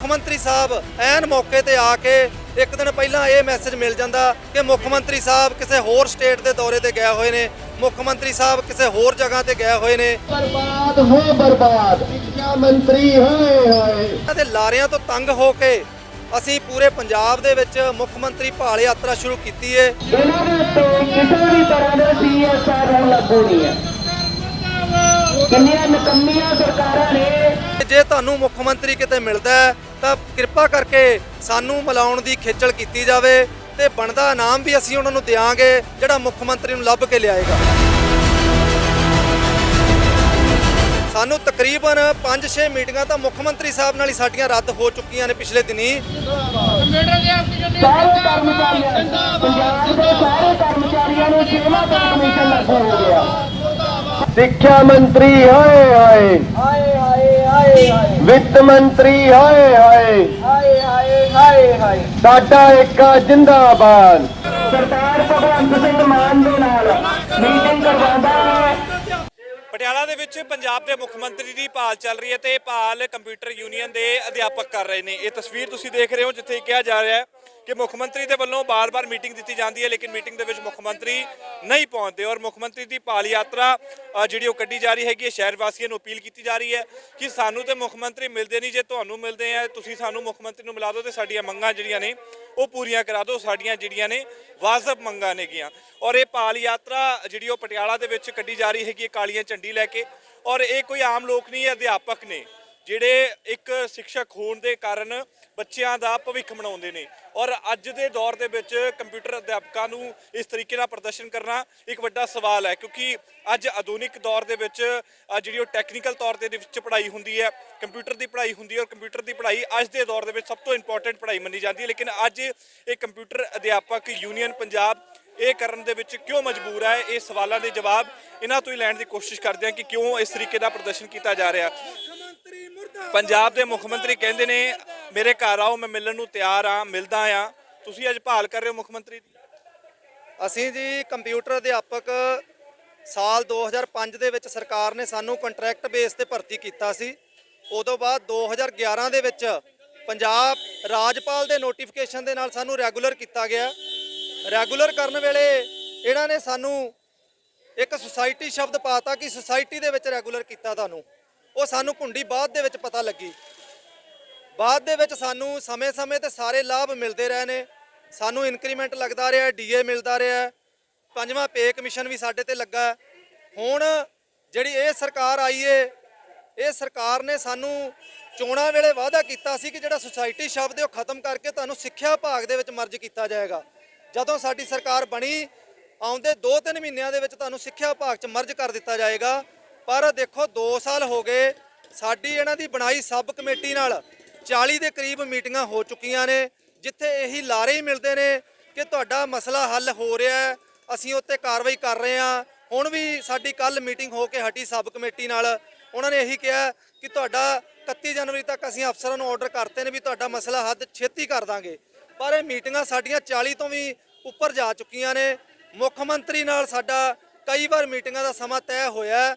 ਮੁੱਖ ਮੰਤਰੀ ਸਾਹਿਬ ਐਨ ਮੌਕੇ ਤੇ ਆ ਕੇ ਇੱਕ ਦਿਨ ਪਹਿਲਾਂ ਇਹ ਮੈਸੇਜ ਮਿਲ ਜਾਂਦਾ ਕਿ ਮੁੱਖ ਮੰਤਰੀ ਸਾਹਿਬ ਕਿਸੇ ਹੋਰ ਸਟੇਟ ਦੇ ਦੌਰੇ ਤੇ ਗਏ ਹੋਏ ਨੇ ਮੁੱਖ ਮੰਤਰੀ ਸਾਹਿਬ ਕਿਸੇ ਹੋਰ ਜਗ੍ਹਾ ਤੇ ਗਏ ਹੋਏ ਨੇ। ਬਰਬਾਦ ਹੋ ਬਰਬਾਦ। ਸਿੱਖਿਆ ਮੰਤਰੀ ਹੋਏ ਹੋਏ। ਤੇ ਲਾਰਿਆਂ ਤੋਂ ਤੰਗ ਹੋ ਕੇ ਅਸੀਂ ਪੂਰੇ ਪੰਜਾਬ ਦੇ ਵਿੱਚ ਮੁੱਖ ਮੰਤਰੀ ਭਾਲ ਯਾਤਰਾ ਸ਼ੁਰੂ ਕੀਤੀ ਹੈ ਸਰਕਾਰਾਂ ਨੇ ਜੇ ਤੁਹਾਨੂੰ ਮੁੱਖ ਮੰਤਰੀ ਕਿਤੇ ਮਿਲਦਾ ਹੈ ਤਾਂ ਕਿਰਪਾ ਕਰਕੇ ਸਾਨੂੰ ਮਿਲਾਉਣ ਦੀ ਖੇਚਲ ਕੀਤੀ ਜਾਵੇ ਤੇ ਬਣਦਾ ਇਨਾਮ ਵੀ ਅਸੀਂ ਉਹਨਾਂ ਨੂੰ ਦਿਆਂਗੇ ਜਿਹੜਾ ਮੁੱਖ ਮੰਤਰੀ ਨੂੰ ਲੱਭ ਕੇ ਲਿਆਏਗਾ। ਸਾਨੂੰ ਤਕਰੀਬਨ 5-6 ਮੀਟਿੰਗਾਂ ਤਾਂ ਮੁੱਖ ਮੰਤਰੀ ਸਾਹਿਬ ਨਾਲ ਹੀ ਸਾਡੀਆਂ ਰੱਦ ਹੋ ਚੁੱਕੀਆਂ ਨੇ ਪਿਛਲੇ ਦਿਨੀ। ਸਾਰੇ ਕਰਮਚਾਰੀਆਂ ਪੰਜਾਬ ਦੇ ਸਾਰੇ ਕਰਮਚਾਰੀਆਂ ਨੂੰ ਸੇਵਾ ਦਾ ਕਮਿਸ਼ਨ ਲਾਗੂ ਹੋ ਗਿਆ ਸਿੱਖਿਆ ਮੰਤਰੀ ਹਾਏ ਹਾਏ ਵਿੱਤ ਮੰਤਰੀ ਹਾਏ ਹਾਏ। ਹਾਏ ਹਾਏ ਹਾਏ ਹਾਏ। ਸਾਡਾ ਏਕਾ ਜਿੰਦਾਬਾਦ। ਸਰਦਾਰ ਭਗਵੰਤ ਸਿੰਘ ਮਾਨ ਦੇ ਨਾਲ ਮੀਟਿੰਗ ਕਰਵਾਉਂਦਾ ਪਟਿਆਲਾ ਦੇ ਵਿੱਚ ਪੰਜਾਬ ਦੇ ਮੁੱਖ ਮੰਤਰੀ ਦੀ ਭਾਲ ਚੱਲ ਰਹੀ ਹੈ ਤੇ ਇਹ ਭਾਲ ਕੰਪਿਊਟਰ ਯੂਨੀਅਨ ਦੇ ਅਧਿਆਪਕ ਕਰ ਰਹੇ ਨੇ। ਇਹ ਤਸਵੀਰ ਤੁਸੀਂ ਦੇਖ ਰਹੇ ਹੋ ਜਿੱਥੇ ਕਿਹਾ ਜਾ ਰਿਹਾ ਹੈ ਕਿ ਮੁੱਖ ਮੰਤਰੀ ਦੇ ਵੱਲੋਂ ਬਾਰ-ਬਾਰ ਮੀਟਿੰਗ ਦਿੱਤੀ ਜਾਂਦੀ ਹੈ, ਲੇਕਿਨ ਮੀਟਿੰਗ ਦੇ ਵਿੱਚ ਮੁੱਖ ਮੰਤਰੀ ਨਹੀਂ ਪਹੁੰਚਦੇ ਔਰ ਮੁੱਖ ਮੰਤਰੀ ਦੀ ਪਾਲ ਯਾਤਰਾ ਜਿਹੜੀ ਉਹ ਕੱਢੀ ਜਾ ਰਹੀ ਹੈਗੀ ਹੈ, ਸ਼ਹਿਰ ਵਾਸੀਆਂ ਨੂੰ ਅਪੀਲ ਕੀਤੀ ਜਾ ਰਹੀ ਹੈ ਕਿ ਸਾਨੂੰ ਤੇ ਮੁੱਖ ਮੰਤਰੀ ਮਿਲਦੇ ਨਹੀਂ, ਜੇ ਤੁਹਾਨੂੰ ਮਿਲਦੇ ਆ, ਤੁਸੀਂ ਸਾਨੂੰ ਮੁੱਖ ਮੰਤਰੀ ਨੂੰ ਮਿਲਾ ਦਿਓ ਤੇ ਸਾਡੀਆਂ ਮੰਗਾਂ ਜਿਹੜੀਆਂ ਨੇ, ਉਹ ਪੂਰੀਆਂ ਕਰਾ ਦਿਓ, ਸਾਡੀਆਂ ਜਿਹੜੀਆਂ ਨੇ ਵਾਜਬ ਮੰਗਾਂ ਨੇਗੀਆਂ। ਔਰ ਇਹ ਪਾਲ ਯਾਤਰਾ ਜਿਹੜੀ ਉਹ ਪਟਿਆਲਾ ਦੇ ਵਿੱਚ ਕੱਢੀ ਜਾ ਰਹੀ ਹੈਗੀ ਹੈ, ਕਾਲੀਆਂ ਝੰਡੀ ਲੈ ਕੇ, ਔਰ ਇਹ ਕੋਈ ਆਮ ਲੋਕ ਨਹੀਂ ਅਧਿਆਪਕ ਨੇ। ਜਿਹੜੇ ਇੱਕ ਸਿੱਖਿਅਕ ਹੋਣ ਦੇ ਕਾਰਨ ਬੱਚਿਆਂ ਦਾ ਭਵਿੱਖ ਬਣਾਉਂਦੇ ਨੇ। ਔਰ ਅੱਜ ਦੇ ਦੌਰ ਦੇ ਵਿੱਚ ਕੰਪਿਊਟਰ ਅਧਿਆਪਕਾਂ ਨੂੰ ਇਸ ਤਰੀਕੇ ਨਾਲ ਪ੍ਰਦਰਸ਼ਨ ਕਰਨਾ ਇੱਕ ਵੱਡਾ ਸਵਾਲ ਹੈ, ਕਿਉਂਕਿ ਅੱਜ ਆਧੁਨਿਕ ਦੌਰ ਦੇ ਵਿੱਚ ਜਿਹੜੀ ਉਹ ਟੈਕਨੀਕਲ ਤੌਰ ਤੇ ਦੇ ਵਿੱਚ ਪੜ੍ਹਾਈ ਹੁੰਦੀ ਹੈ, ਕੰਪਿਊਟਰ ਦੀ ਪੜ੍ਹਾਈ ਹੁੰਦੀ ਹੈ ਔਰ ਕੰਪਿਊਟਰ ਦੀ ਪੜ੍ਹਾਈ ਅੱਜ ਦੇ ਦੌਰ ਦੇ ਵਿੱਚ ਸਭ ਤੋਂ ਇੰਪੋਰਟੈਂਟ ਪੜ੍ਹਾਈ ਮੰਨੀ ਜਾਂਦੀ ਹੈ। ਲੇਕਿਨ ਅੱਜ ਇਹ ਕੰਪਿਊਟਰ ਅਧਿਆਪਕ ਯੂਨੀਅਨ ਪੰਜਾਬ ਇਹ ਕਰਨ ਦੇ ਵਿੱਚ ਕਿਉਂ ਮਜਬੂਰ ਹੈ? ਇਹ ਸਵਾਲਾਂ ਦੇ ਜਵਾਬ ਇਹਨਾਂ ਤੋਂ ਹੀ ਲੈਣ ਦੀ ਕੋਸ਼ਿਸ਼ ਕਰਦੇ ਹਾਂ ਕਿ ਕਿਉਂ ਇਸ ਤਰੀਕੇ ਦਾ ਪ੍ਰਦਰਸ਼ਨ ਕੀਤਾ ਜਾ ਰਿਹਾ। ਪੰਜਾਬ ਦੇ ਮੁੱਖ ਮੰਤਰੀ ਕਹਿੰਦੇ ਨੇ, ਮੇਰੇ ਘਰ ਆਓ, ਮੈਂ ਮਿਲਣ ਨੂੰ ਤਿਆਰ ਆ ਮਿਲਦਾ ਆ ਤੁਸੀਂ ਅੱਜ ਭਾਲ ਕਰ ਰਹੇ ਹੋ ਮੁੱਖ ਮੰਤਰੀ ਦੀ? ਅਸੀਂ ਜੀ ਕੰਪਿਊਟਰ ਅਧਿਆਪਕ ਸਾਲ 2005 ਦੇ ਵਿੱਚ ਸਰਕਾਰ ਨੇ ਸਾਨੂੰ ਕੰਟਰੈਕਟ ਬੇਸ ਤੇ ਭਰਤੀ ਕੀਤਾ ਸੀ। ਉਦੋਂ ਬਾਅਦ 2011 ਦੇ ਵਿੱਚ ਪੰਜਾਬ ਰਾਜਪਾਲ ਦੇ ਨੋਟੀਫਿਕੇਸ਼ਨ ਦੇ ਨਾਲ ਸਾਨੂੰ ਰੈਗੂਲਰ ਕੀਤਾ ਗਿਆ। ਰੈਗੂਲਰ ਕਰਨ ਵੇਲੇ ਇਹਨਾਂ ਨੇ ਸਾਨੂੰ ਇੱਕ ਸੁਸਾਇਟੀ ਸ਼ਬਦ ਪਾਤਾ ਕਿ ਸੁਸਾਇਟੀ ਦੇ ਵਿੱਚ ਰੈਗੂਲਰ ਕੀਤਾ ਤੁਹਾਨੂੰ। ਉਹ ਸਾਨੂੰ ਕੁੰਡੀ ਬਾਅਦ ਦੇ ਵਿੱਚ ਪਤਾ ਲੱਗੀ। ਬਾਅਦ ਦੇ ਵਿੱਚ ਸਾਨੂੰ ਸਮੇਂ-ਸਮੇਂ ਤੇ ਸਾਰੇ ਲਾਭ ਮਿਲਦੇ ਰਹੇ ਨੇ। ਸਾਨੂੰ ਇਨਕਰੀਮੈਂਟ ਲੱਗਦਾ ਰਿਹਾ ਡੀਏ ਮਿਲਦਾ ਰਿਹਾ। ਪੰਜਵਾਂ ਪੇ ਕਮਿਸ਼ਨ ਵੀ ਸਾਡੇ ਤੇ ਲੱਗਾ। ਹੁਣ ਜਿਹੜੀ ਇਹ ਸਰਕਾਰ ਆਈ ਏ, ਇਹ ਸਰਕਾਰ ਨੇ ਸਾਨੂੰ ਚੋਣਾਂ ਵੇਲੇ ਵਾਅਦਾ ਕੀਤਾ ਸੀ ਕਿ ਜਿਹੜਾ ਸੁਸਾਇਟੀ ਸ਼ਬਦ ਉਹ ਖਤਮ ਕਰਕੇ ਤੁਹਾਨੂੰ ਸਿੱਖਿਆ ਵਿਭਾਗ ਦੇ ਵਿੱਚ ਮਰਜ ਕੀਤਾ ਜਾਏਗਾ। ਜਦੋਂ ਸਾਡੀ ਸਰਕਾਰ ਬਣੀ, ਆਉਂਦੇ 2-3 ਮਹੀਨਿਆਂ ਦੇ ਵਿੱਚ ਤੁਹਾਨੂੰ ਸਿੱਖਿਆ ਵਿਭਾਗ 'ਚ ਮਰਜ ਕਰ ਦਿੱਤਾ ਜਾਏਗਾ। ਪਰ ਦੇਖੋ 2 ਸਾਲ ਹੋ ਗਏ, ਸਾਡੀ ਇਹਨਾਂ ਦੀ ਬਣਾਈ ਸਬ ਕਮੇਟੀ ਨਾਲ। 40 ਦੇ ਕਰੀਬ ਮੀਟਿੰਗਾਂ ਹੋ ਚੁੱਕੀਆਂ ਨੇ, ਜਿੱਥੇ ਇਹੀ ਲਾਰੇ ਹੀ ਮਿਲਦੇ ਨੇ ਕਿ ਤੁਹਾਡਾ ਮਸਲਾ ਹੱਲ ਹੋ ਰਿਹਾ ਹੈ, ਅਸੀਂ ਉੱਤੇ ਕਾਰਵਾਈ ਕਰ ਰਹੇ ਹਾਂ। ਹੁਣ ਵੀ ਸਾਡੀ ਕੱਲ ਮੀਟਿੰਗ ਹੋ ਕੇ ਹਟੀ ਸਬ ਕਮੇਟੀ ਨਾਲ। ਉਹਨਾਂ ਨੇ ਇਹੀ ਕਿਹਾ ਕਿ ਤੁਹਾਡਾ 31 ਜਨਵਰੀ ਤੱਕ ਅਸੀਂ ਅਫਸਰਾਂ ਨੂੰ ਆਰਡਰ ਕਰਤੇ ਨੇ ਵੀ ਤੁਹਾਡਾ ਮਸਲਾ ਹੱਦ ਛੇਤੀ ਕਰ ਦਾਂਗੇ। ਪਰ ਇਹ ਮੀਟਿੰਗਾਂ ਸਾਡੀਆਂ 40 ਤੋਂ ਵੀ ਉੱਪਰ ਜਾ ਚੁੱਕੀਆਂ ਨੇ। ਮੁੱਖ ਮੰਤਰੀ ਨਾਲ ਸਾਡਾ ਕਈ ਵਾਰ ਮੀਟਿੰਗਾਂ ਦਾ ਸਮਾਂ ਤੈਅ ਹੋਇਆ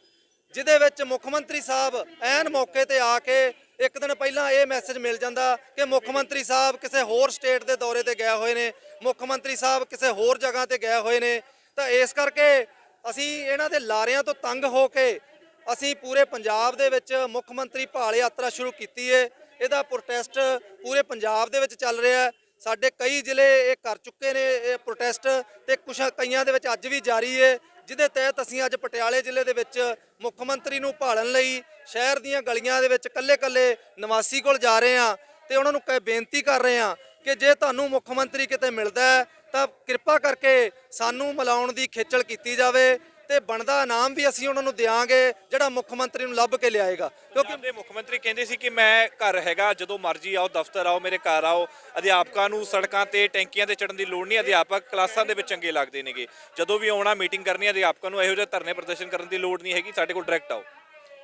ਜਿਹਦੇ ਵਿੱਚ ਮੁੱਖ ਮੰਤਰੀ ਸਾਹਿਬ ਐਨ ਮੌਕੇ ਤੇ ਆ ਕੇ ਇੱਕ ਦਿਨ ਪਹਿਲਾਂ ਇਹ ਮੈਸੇਜ ਮਿਲ ਜਾਂਦਾ ਕਿ ਮੁੱਖ ਮੰਤਰੀ ਸਾਹਿਬ ਕਿਸੇ ਹੋਰ ਸਟੇਟ ਦੇ ਦੌਰੇ ਤੇ ਗਏ ਹੋਏ ਨੇ, ਮੁੱਖ ਮੰਤਰੀ ਸਾਹਿਬ ਕਿਸੇ ਹੋਰ ਜਗ੍ਹਾ ਤੇ ਗਏ ਹੋਏ ਨੇ। ਤਾਂ ਇਸ ਕਰਕੇ ਅਸੀਂ ਇਹਨਾਂ ਦੇ ਲਾਰਿਆਂ ਤੋਂ ਤੰਗ ਹੋ ਕੇ ਅਸੀਂ ਪੂਰੇ ਪੰਜਾਬ ਦੇ ਵਿੱਚ ਮੁੱਖ ਮੰਤਰੀ ਭਾਲ ਯਾਤਰਾ ਸ਼ੁਰੂ ਕੀਤੀ ਏ। ਇਹਦਾ ਪ੍ਰੋਟੈਸਟ ਪੂਰੇ ਪੰਜਾਬ ਦੇ ਵਿੱਚ ਚੱਲ ਰਿਹਾ ਹੈ। ਸਾਡੇ ਕਈ ਜ਼ਿਲ੍ਹੇ ਇਹ ਕਰ ਚੁੱਕੇ ਨੇ ਇਹ ਪ੍ਰੋਟੈਸਟ ਤੇ ਕੁਝ ਕਈਆਂ ਦੇ ਵਿੱਚ ਅੱਜ ਵੀ ਜਾਰੀ ਏ। ਜਿਹਦੇ ਤਹਿਤ ਅਸੀਂ ਅੱਜ ਪਟਿਆਲੇ ਜ਼ਿਲ੍ਹੇ ਦੇ ਵਿੱਚ ਮੁੱਖ ਮੰਤਰੀ ਨੂੰ ਭਾਲਣ ਲਈ ਸ਼ਹਿਰ ਦੀਆਂ ਗਲੀਆਂ ਦੇ ਵਿੱਚ ਕੱਲੇ-ਕੱਲੇ ਨਿਵਾਸੀ ਕੋਲ ਜਾ ਰਹੇ ਹਾਂ ਤੇ ਉਹਨਾਂ ਨੂੰ ਕਹਿ ਬੇਨਤੀ ਕਰ ਰਹੇ ਹਾਂ ਕਿ ਜੇ ਤੁਹਾਨੂੰ ਮੁੱਖ ਮੰਤਰੀ ਕਿਤੇ ਮਿਲਦਾ ਹੈ ਤਾਂ ਕਿਰਪਾ ਕਰਕੇ ਸਾਨੂੰ ਮਿਲਾਉਣ ਦੀ ਖੇਚਲ ਕੀਤੀ ਜਾਵੇ ਤੇ ਬਣਦਾ ਇਨਾਮ ਵੀ ਅਸੀਂ ਉਹਨਾਂ ਨੂੰ ਦਿਆਂਗੇ ਜਿਹੜਾ ਮੁੱਖ ਮੰਤਰੀ ਨੂੰ ਲੱਭ ਕੇ ਲਿਆਏਗਾ। ਕਿਉਂਕਿ ਦੇ ਮੁੱਖ ਮੰਤਰੀ ਕਹਿੰਦੇ ਸੀ ਕਿ ਮੈਂ ਘਰ ਹੈਗਾ ਜਦੋਂ ਮਰਜ਼ੀ ਆਓ ਦਫ਼ਤਰ ਆਓ ਮੇਰੇ ਘਰ ਆਓ। ਅਧਿਆਪਕਾਂ ਨੂੰ ਸੜਕਾਂ ਤੇ ਟੈਂਕੀਆਂ ਤੇ ਚੜਨ ਦੀ ਲੋੜ ਨਹੀਂ ਅਧਿਆਪਕ ਕਲਾਸਾਂ ਦੇ ਵਿੱਚ ਚੰਗੇ ਲੱਗਦੇ ਨੇਗੇ। ਜਦੋਂ ਵੀ ਆਉਣਾ ਮੀਟਿੰਗ ਕਰਨੀ ਅਧਿਆਪਕਾਂ ਨੂੰ ਇਹੋ ਜਿਹੇ ਧਰਨੇ ਪ੍ਰਦਰਸ਼ਨ ਕਰਨ ਦੀ ਲੋੜ ਨਹੀਂ ਹੈਗੀ ਸਾਡੇ ਕੋਲ ਡਾਇਰੈਕਟ ਆਓ।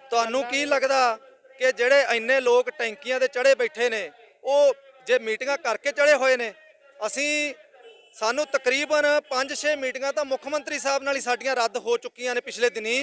ਤੁਹਾਨੂੰ ਕੀ ਲੱਗਦਾ ਕਿ ਜਿਹੜੇ ਇੰਨੇ ਲੋਕ ਟੈਂਕੀਆਂ ਤੇ ਚੜੇ ਬੈਠੇ ਨੇ ਉਹ ਜੇ ਮੀਟਿੰਗਾਂ ਕਰਕੇ ਚੜੇ ਹੋਏ ਨੇ ਅਸੀਂ ਸਾਨੂੰ ਤਕਰੀਬਨ 5-6 ਮੀਟਿੰਗਾਂ ਤਾਂ ਮੁੱਖ ਮੰਤਰੀ ਸਾਹਿਬ ਨਾਲ ਹੀ ਸਾਡੀਆਂ ਰੱਦ ਹੋ ਚੁੱਕੀਆਂ ਨੇ ਪਿਛਲੇ ਦਿਨੀ।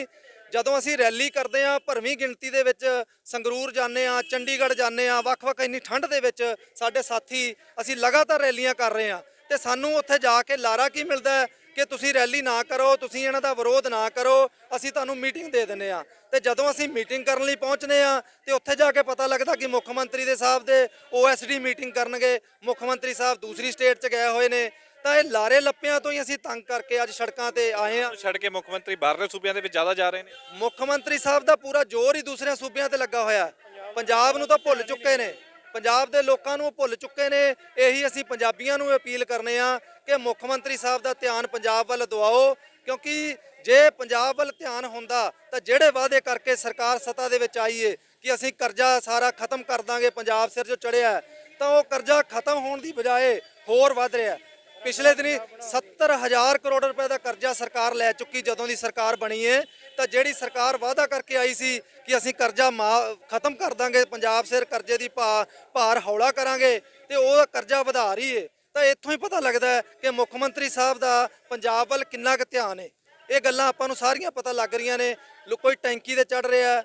ਜਦੋਂ ਅਸੀਂ ਰੈਲੀ ਕਰਦੇ ਆ ਭਰਵੀਂ ਗਿਣਤੀ ਦੇ ਵਿੱਚ ਸੰਗਰੂਰ ਜਾਂਦੇ ਆ ਚੰਡੀਗੜ੍ਹ ਜਾਂਦੇ ਆ ਵੱਖ-ਵੱਖ ਇੰਨੀ ਠੰਡ ਦੇ ਵਿੱਚ ਸਾਡੇ ਸਾਥੀ ਅਸੀਂ ਲਗਾਤਾਰ ਰੈਲੀਆਂ ਕਰ ਰਹੇ ਆ ਤੇ ਸਾਨੂੰ ਉੱਥੇ ਜਾ ਕੇ ਲਾਰਾ ਕੀ ਮਿਲਦਾ ਕਿ ਤੁਸੀਂ ਰੈਲੀ ਨਾ ਕਰੋ, ਤੁਸੀਂ ਇਹਨਾਂ ਦਾ ਵਿਰੋਧ ਨਾ ਕਰੋ, ਅਸੀਂ ਤੁਹਾਨੂੰ ਮੀਟਿੰਗ ਦੇ ਦਿੰਨੇ ਆ ਤੇ ਜਦੋਂ ਅਸੀਂ ਮੀਟਿੰਗ ਕਰਨ ਲਈ ਪਹੁੰਚਨੇ ਆ ਤੇ ਉੱਥੇ ਜਾ ਕੇ ਪਤਾ ਲੱਗਦਾ ਕਿ ਮੁੱਖ ਮੰਤਰੀ ਦੇ ਸਾਹਿਬ ਦੇ ਓਐਸਡੀ ਮੀਟਿੰਗ ਕਰਨਗੇ। ਮੁੱਖ ਮੰਤਰੀ ਸਾਹਿਬ ਦੂਸਰੀ ਸਟੇਟ 'ਚ ਗਏ ਹੋਏ ਨੇ। ਤਾਂ ਇਹ ਲਾਰੇ ਲੱਪਿਆਂ ਤੋਂ ਹੀ ਅਸੀਂ ਤੰਗ ਕਰਕੇ ਅੱਜ ਸੜਕਾਂ ਤੇ ਆਏ ਆ ਛੱਡ ਕੇ ਮੁੱਖ ਮੰਤਰੀ ਬਾਹਰਲੇ ਸੂਬਿਆਂ ਦੇ ਵਿੱਚ ਜ਼ਿਆਦਾ ਜਾ ਰਹੇ ਨੇ। ਮੁੱਖ ਮੰਤਰੀ ਸਾਹਿਬ ਦਾ ਪੂਰਾ ਜ਼ੋਰ ਹੀ ਦੂਸਰਿਆਂ ਸੂਬਿਆਂ ਤੇ ਲੱਗਾ ਹੋਇਆ ਹੈ। ਪੰਜਾਬ ਨੂੰ ਤਾਂ ਭੁੱਲ ਚੁੱਕੇ ਨੇ। ਪੰਜਾਬ ਦੇ ਲੋਕਾਂ ਨੂੰ ਉਹ ਭੁੱਲ ਚੁੱਕੇ ਨੇ। ਇਹੀ ਅਸੀਂ ਪੰਜਾਬੀਆਂ ਨੂੰ ਅਪੀਲ ਕਰਨੇ ਆ ਕਿ ਮੁੱਖ ਮੰਤਰੀ ਸਾਹਿਬ ਦਾ ਧਿਆਨ ਪੰਜਾਬ ਵੱਲ ਦਿਵਾਓ। ਕਿਉਂਕਿ ਜੇ ਪੰਜਾਬ ਵੱਲ ਧਿਆਨ ਹੁੰਦਾ ਤਾਂ ਜਿਹੜੇ ਵਾਅਦੇ ਕਰਕੇ ਸਰਕਾਰ ਸੱਤਾ ਦੇ ਵਿੱਚ ਆਈ ਏ ਕਿ ਅਸੀਂ ਕਰਜ਼ਾ ਸਾਰਾ ਖਤਮ ਕਰ ਦਾਂਗੇ ਪੰਜਾਬ ਸਿਰ ਜੋ ਚੜਿਆ ਹੈ, ਤਾਂ ਉਹ ਕਰਜ਼ਾ ਖਤਮ ਹੋਣ ਦੀ ਬਜਾਏ ਹੋਰ ਵੱਧ ਰਿਹਾ ਹੈ। ਪਿਛਲੇ ਦਿਨੀ 70000 ਕਰੋੜ ਰੁਪਏ ਦਾ ਕਰਜ਼ਾ ਸਰਕਾਰ ਲੈ ਚੁੱਕੀ, ਜਦੋਂ ਦੀ ਸਰਕਾਰ ਬਣੀ ਹੈ ਤਾਂ ਜਿਹੜੀ ਸਰਕਾਰ ਵਾਅਦਾ ਕਰਕੇ ਆਈ ਸੀ ਕਿ ਅਸੀਂ ਕਰਜ਼ਾ ਮਾ- ਖਤਮ ਕਰ ਦਾਂਗੇ, ਪੰਜਾਬ ਸਿਰ ਕਰਜ਼ੇ ਦੀ ਭਾ- ਭਾਰ ਹੌਲਾ ਕਰਾਂਗੇ, ਤੇ ਉਹ ਕਰਜ਼ਾ ਵਧਾ ਰਹੀ ਹੈ ਤਾਂ ਇੱਥੋਂ ਹੀ ਪਤਾ ਲੱਗਦਾ ਕਿ ਮੁੱਖ ਮੰਤਰੀ ਸਾਹਿਬ ਦਾ ਪੰਜਾਬ ਵੱਲ ਕਿੰਨਾ ਕੁ ਧਿਆਨ ਏ। ਇਹ ਗੱਲਾਂ ਆਪਾਂ ਨੂੰ ਸਾਰੀਆਂ ਪਤਾ ਲੱਗ ਰਹੀਆਂ ਨੇ ਕੋਈ ਟੈਂਕੀ ਤੇ ਚੜ ਰਿਹਾ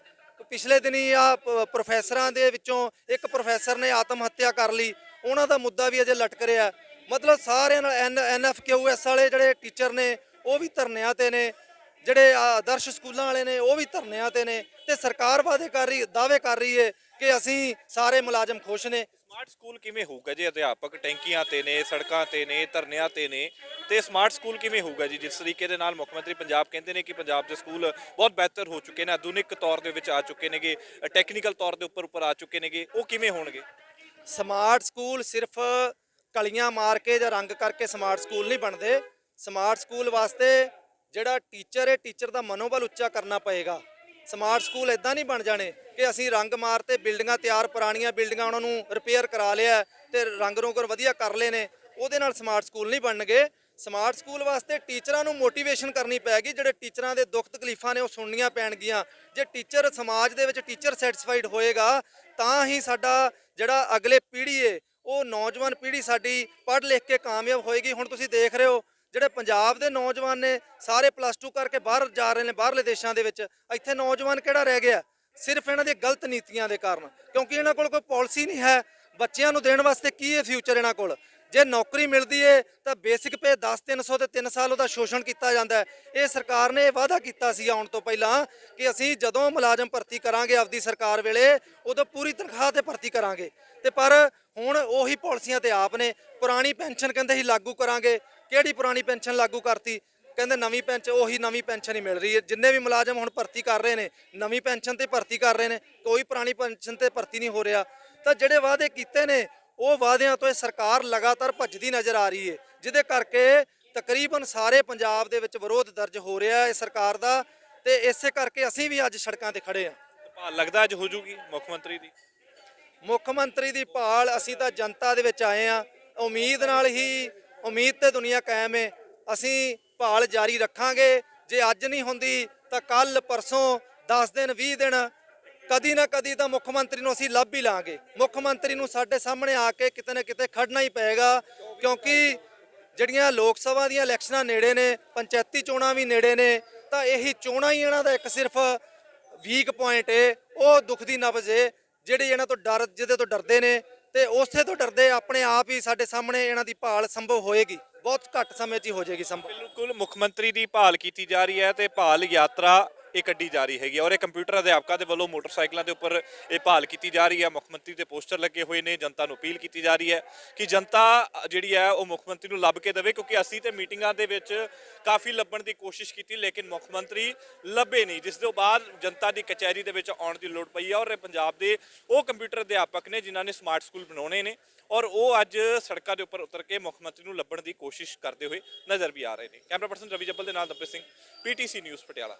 ਪਿਛਲੇ ਦਿਨੀ ਆ ਪ੍ਰੋਫੈਸਰਾਂ ਦੇ ਵਿੱਚੋਂ ਇੱਕ ਪ੍ਰੋਫੈਸਰ ਨੇ ਆਤਮ ਹੱਤਿਆ ਕਰ ਲਈ, ਉਹਨਾਂ ਦਾ ਮੁੱਦਾ ਵੀ ਅਜੇ ਲਟਕ ਰਿਹਾ ਮਤਲਬ ਸਾਰਿਆਂ ਨਾਲ ਐਨਐਫਕਿਊਐਸ ਵਾਲੇ ਜਿਹੜੇ ਟੀਚਰ ਨੇ ਉਹ ਵੀ ਧਰਨਿਆਂ ਤੇ ਨੇ। ਜਿਹੜੇ ਆਦਰਸ਼ ਸਕੂਲਾਂ ਵਾਲੇ ਨੇ ਉਹ ਵੀ ਧਰਨਿਆਂ ਤੇ ਨੇ। ਤੇ ਸਰਕਾਰ ਵਾਅਦੇ ਕਰ ਰਹੀ ਦਾਅਵੇ ਕਰ ਰਹੀ ਹੈ ਕਿ ਅਸੀਂ ਸਾਰੇ ਮੁਲਾਜ਼ਮ ਖੁਸ਼ ਨੇ। ਸਮਾਰਟ ਸਕੂਲ ਕਿਵੇਂ ਹੋਊਗਾ ਜੀ? ਅਧਿਆਪਕ ਟੈਂਕੀਆਂ ਤੇ ਨੇ ਸੜਕਾਂ ਤੇ ਨੇ ਧਰਨਿਆਂ ਤੇ ਨੇ। ਤੇ ਸਮਾਰਟ ਸਕੂਲ ਕਿਵੇਂ ਹੋਊਗਾ ਜੀ? ਜਿਸ ਤਰੀਕੇ ਦੇ ਨਾਲ ਮੁੱਖ ਮੰਤਰੀ ਪੰਜਾਬ ਕਹਿੰਦੇ ਨੇ ਕਿ ਪੰਜਾਬ ਦੇ ਸਕੂਲ ਬਹੁਤ ਬਿਹਤਰ ਹੋ ਚੁੱਕੇ ਨੇ ਆਧੁਨਿਕ ਤੌਰ ਦੇ ਵਿੱਚ ਆ ਚੁੱਕੇ ਨੇਗੇ ਟੈਕਨੀਕਲ ਤੌਰ ਦੇ ਉੱਪਰ ਉੱਪਰ ਆ ਚੁੱਕੇ ਨੇਗੇ। ਉਹ ਕਿਵੇਂ ਹੋਣਗੇ? ਸਮਾਰਟ ਸਕੂਲ ਸਿਰਫ ਕਲੀਆਂ ਮਾਰ ਕੇ ਜਾਂ ਰੰਗ ਕਰਕੇ ਸਮਾਰਟ ਸਕੂਲ ਨਹੀਂ ਬਣਦੇ। ਸਮਾਰਟ ਸਕੂਲ ਵਾਸਤੇ ਜਿਹੜਾ ਟੀਚਰ ਹੈ ਟੀਚਰ ਦਾ ਮਨੋਬਲ ਉੱਚਾ ਕਰਨਾ ਪਏਗਾ। ਸਮਾਰਟ ਸਕੂਲ ਇਦਾਂ ਨਹੀਂ ਬਣ ਜਾਣੇ ਕਿ ਅਸੀਂ ਰੰਗ ਮਾਰ ਤੇ ਬਿਲਡਿੰਗਾਂ ਤਿਆਰ, ਪੁਰਾਣੀਆਂ ਬਿਲਡਿੰਗਾਂ ਉਹਨਾਂ ਨੂੰ ਰਿਪੇਅਰ ਕਰਾ ਲਿਆ ਤੇ ਰੰਗ ਰੋਗਰ ਵਧੀਆ ਕਰ ਲਏ ਨੇ, ਉਹਦੇ ਨਾਲ ਸਮਾਰਟ ਸਕੂਲ ਨਹੀਂ ਬਣਨਗੇ। ਸਮਾਰਟ ਸਕੂਲ ਵਾਸਤੇ ਟੀਚਰਾਂ ਨੂੰ ਮੋਟੀਵੇਸ਼ਨ ਕਰਨੀ ਪੈਗੀ, ਜਿਹੜੇ ਟੀਚਰਾਂ ਦੇ ਦੁੱਖ ਤਕਲੀਫਾਂ ਨੇ ਉਹ ਸੁਣਨੀਆਂ ਪੈਣਗੀਆਂ। ਜੇ ਟੀਚਰ ਸਮਾਜ ਦੇ ਵਿੱਚ ਟੀਚਰ ਸੈਟੀਸਫਾਈਡ ਹੋਏਗਾ, ਤਾਂ ਹੀ ਸਾਡਾ ਜਿਹੜਾ ਅਗਲੇ ਪੀੜ੍ਹੀ ਏ ਉਹ ਨੌਜਵਾਨ ਪੀੜ੍ਹੀ ਸਾਡੀ ਪੜ੍ਹ ਲਿਖ ਕੇ ਕਾਮਯਾਬ ਹੋਏਗੀ। ਹੁਣ ਤੁਸੀਂ ਦੇਖ ਰਹੇ ਹੋ, ਜਿਹੜੇ ਪੰਜਾਬ ਦੇ ਨੌਜਵਾਨ ਨੇ, ਸਾਰੇ ਪਲੱਸ 2 ਕਰਕੇ ਬਾਹਰ ਜਾ ਰਹੇ ਨੇ, ਬਾਹਰਲੇ ਦੇਸ਼ਾਂ ਦੇ ਵਿੱਚ। ਇੱਥੇ ਨੌਜਵਾਨ ਕਿਹੜਾ ਰਹਿ ਗਿਆ? ਸਿਰਫ ਇਹਨਾਂ ਦੀਆਂ ਗਲਤ ਨੀਤੀਆਂ ਦੇ ਕਾਰਨ। ਕਿਉਂਕਿ ਇਹਨਾਂ ਕੋਲ ਕੋਈ ਪਾਲਿਸੀ ਨਹੀਂ ਹੈ। ਬੱਚਿਆਂ ਨੂੰ ਦੇਣ ਵਾਸਤੇ ਕੀ ਹੈ ਫਿਊਚਰ ਇਹਨਾਂ ਕੋਲ? ਜੇ ਨੌਕਰੀ ਮਿਲਦੀ ਏ, ਤਾਂ ਬੇਸਿਕ ਪੇ 10 300 ਤੇ 3 ਸਾਲ ਉਹਦਾ ਸ਼ੋਸ਼ਣ ਕੀਤਾ ਜਾਂਦਾ ਇਹ ਸਰਕਾਰ ਨੇ ਇਹ ਵਾਅਦਾ ਕੀਤਾ ਸੀ ਆਉਣ ਤੋਂ ਪਹਿਲਾਂ ਕਿ ਅਸੀਂ ਜਦੋਂ ਮੁਲਾਜ਼ਮ ਭਰਤੀ ਕਰਾਂਗੇ ਆਪਦੀ ਸਰਕਾਰ ਵੇਲੇ, ਉਦੋਂ ਪੂਰੀ ਤਨਖਾਹ ਤੇ ਭਰਤੀ ਕਰਾਂਗੇ। ਤੇ ਪਰ ਹੁਣ ਉਹੀ ਪਾਲਿਸੀਆਂ ਤੇ ਆਪ ਨੇ ਪੁਰਾਣੀ ਪੈਨਸ਼ਨ ਕਹਿੰਦੇ ਸੀ ਲਾਗੂ ਕਰਾਂਗੇ। ਕਿਹੜੀ ਪੁਰਾਣੀ ਪੈਨਸ਼ਨ ਲਾਗੂ ਕਰਤੀ? ਕਹਿੰਦੇ ਨਵੀਂ ਪੈਨਸ਼ਨ ਉਹੀ ਨਵੀਂ ਪੈਨਸ਼ਨ ਹੀ ਮਿਲ ਰਹੀ ਹੈ। ਜਿੰਨੇ ਵੀ ਮੁਲਾਜ਼ਮ ਹੁਣ ਭਰਤੀ ਕਰ ਰਹੇ ਨੇ, ਨਵੀਂ ਪੈਨਸ਼ਨ ਤੇ ਭਰਤੀ ਕਰ ਰਹੇ ਨੇ, ਕੋਈ ਪੁਰਾਣੀ ਪੈਨਸ਼ਨ ਤੇ ਭਰਤੀ ਨਹੀਂ ਹੋ ਰਿਹਾ। ਤਾਂ ਜਿਹੜੇ ਵਾਅਦੇ ਕੀਤੇ ਨੇ ਉਹ ਵਾਅਦਿਆਂ ਤੋਂ ਇਹ ਸਰਕਾਰ ਲਗਾਤਾਰ ਭੱਜਦੀ ਨਜ਼ਰ ਆ ਰਹੀ ਹੈ ਜਿਹਦੇ ਕਰਕੇ ਤਕਰੀਬਨ ਸਾਰੇ ਪੰਜਾਬ ਦੇ ਵਿੱਚ ਵਿਰੋਧ ਦਰਜ ਹੋ ਰਿਹਾ ਹੈ ਸਰਕਾਰ ਦਾ ਤੇ ਇਸੇ ਕਰਕੇ ਅਸੀਂ ਵੀ ਅੱਜ ਸੜਕਾਂ ਤੇ ਖੜੇ ਹਾਂ ਭਾਲ ਲੱਗਦਾ ਅੱਜ ਹੋ ਜੂਗੀ ਮੁੱਖ ਮੰਤਰੀ ਦੀ? ਮੁੱਖ ਮੰਤਰੀ ਦੀ ਭਾਲ ਅਸੀਂ ਤਾਂ ਜਨਤਾ ਦੇ ਵਿੱਚ ਆਏ ਆ ਉਮੀਦ ਨਾਲ ਹੀ ਉਮੀਦ ਤੇ ਦੁਨੀਆ ਕਾਇਮ ਹੈ ਅਸੀਂ ਭਾਲ ਜਾਰੀ ਰੱਖਾਂਗੇ ਜੇ ਅੱਜ ਨਹੀਂ ਹੁੰਦੀ ਤਾਂ ਕੱਲ ਪਰਸੋਂ 10 ਦਿਨ 20 ਦਿਨ ਕਦੀ ਨਾ ਕਦੀ ਤਾਂ ਮੁੱਖ ਮੰਤਰੀ ਨੂੰ ਅਸੀਂ ਲੱਭ ਹੀ ਲਾਂਗੇ। ਮੁੱਖ ਮੰਤਰੀ ਨੂੰ ਸਾਡੇ ਸਾਹਮਣੇ ਆ ਕੇ ਕਿਤੇ ਨਾ ਕਿਤੇ ਖੜਨਾ ਹੀ ਪਏਗਾ, ਕਿਉਂਕਿ ਜਿਹੜੀਆਂ ਲੋਕ ਸਭਾ ਦੀਆਂ ਇਲੈਕਸ਼ਨਾਂ ਨੇੜੇ ਨੇ, ਪੰਚਾਇਤੀ ਚੋਣਾਂ ਵੀ ਨੇੜੇ ਨੇ, ਤਾਂ ਇਹੀ ਚੋਣਾਂ ਹੀ ਇਹਨਾਂ ਦਾ ਇੱਕ ਸਿਰਫ ਵੀਕ ਪੁਆਇੰਟ ਏ। ਉਹ ਦੁੱਖ ਦੀ ਨਬਜ਼ ਏ, ਜਿਹੜੇ ਇਹਨਾਂ ਤੋਂ ਡਰ, ਜਿਹਦੇ ਤੋਂ ਡਰਦੇ ਨੇ ਤੇ ਉਸੇ ਤੋਂ ਡਰਦੇ ਆਪਣੇ ਆਪ ਹੀ ਸਾਡੇ ਸਾਹਮਣੇ ਇਹਨਾਂ ਦੀ ਭਾਲ ਸੰਭਵ ਹੋਏਗੀ। ਬਹੁਤ ਘੱਟ ਸਮੇਂ 'ਚ ਹੀ ਹੋ ਜਾਏਗੀ ਸੰਭਵ। ਬਿਲਕੁਲ, ਮੁੱਖ ਮੰਤਰੀ ਦੀ ਭਾਲ ਕੀਤੀ ਜਾ ਰਹੀ ਹੈ ਤੇ ਭਾਲ ਯਾਤਰਾ ਇਹ ਕੱਢੀ ਜਾ ਰਹੀ ਹੈਗੀ ਹੈ ਔਰ ਇਹ ਕੰਪਿਊਟਰ ਅਧਿਆਪਕਾਂ ਦੇ ਵੱਲੋਂ ਮੋਟਰਸਾਈਕਲਾਂ ਦੇ ਉੱਪਰ ਇਹ ਭਾਲ ਕੀਤੀ ਜਾ ਰਹੀ ਹੈ। ਮੁੱਖ ਮੰਤਰੀ ਦੇ ਪੋਸਟਰ ਲੱਗੇ ਹੋਏ ਨੇ। ਜਨਤਾ ਨੂੰ ਅਪੀਲ ਕੀਤੀ ਜਾ ਰਹੀ ਹੈ ਕਿ ਜਨਤਾ ਜਿਹੜੀ ਹੈ ਉਹ ਮੁੱਖ ਮੰਤਰੀ ਨੂੰ ਲੱਭ ਕੇ ਦੇਵੇ ਕਿਉਂਕਿ ਅਸੀਂ ਤੇ ਮੀਟਿੰਗਾਂ ਦੇ ਵਿੱਚ ਕਾਫੀ ਲੱਭਣ ਦੀ ਕੋਸ਼ਿਸ਼ ਕੀਤੀ ਲੇਕਿਨ ਮੁੱਖ ਮੰਤਰੀ ਲੱਭੇ ਨਹੀਂ। ਜਿਸ ਤੋਂ ਬਾਅਦ ਜਨਤਾ ਦੀ ਕਚਹਿਰੀ ਦੇ ਵਿੱਚ ਆਉਣ ਦੀ ਲੋੜ ਪਈ ਹੈ ਔਰ ਇਹ ਪੰਜਾਬ ਦੇ ਉਹ ਕੰਪਿਊਟਰ ਅਧਿਆਪਕ ਨੇ ਜਿਨ੍ਹਾਂ ਨੇ ਸਮਾਰਟ ਸਕੂਲ ਬਣਾਉਣੇ ਨੇ ਔਰ ਉਹ ਅੱਜ ਸੜਕਾਂ ਦੇ ਉੱਪਰ ਉਤਰ ਕੇ ਮੁੱਖ ਮੰਤਰੀ ਨੂੰ ਲੱਭਣ ਦੀ ਕੋਸ਼ਿਸ਼ ਕਰਦੇ ਹੋਏ ਨਜ਼ਰ ਵੀ ਆ ਰਹੇ ਨੇ। ਕੈਮਰਾ ਪਰਸਨ ਰਵੀ ਜੱਬਲ ਦੇ ਨਾਲ ਦਪੇ ਸਿੰਘ, ਪੀਟੀਸੀ ਨਿਊਜ਼ ਪਟਿਆਲਾ।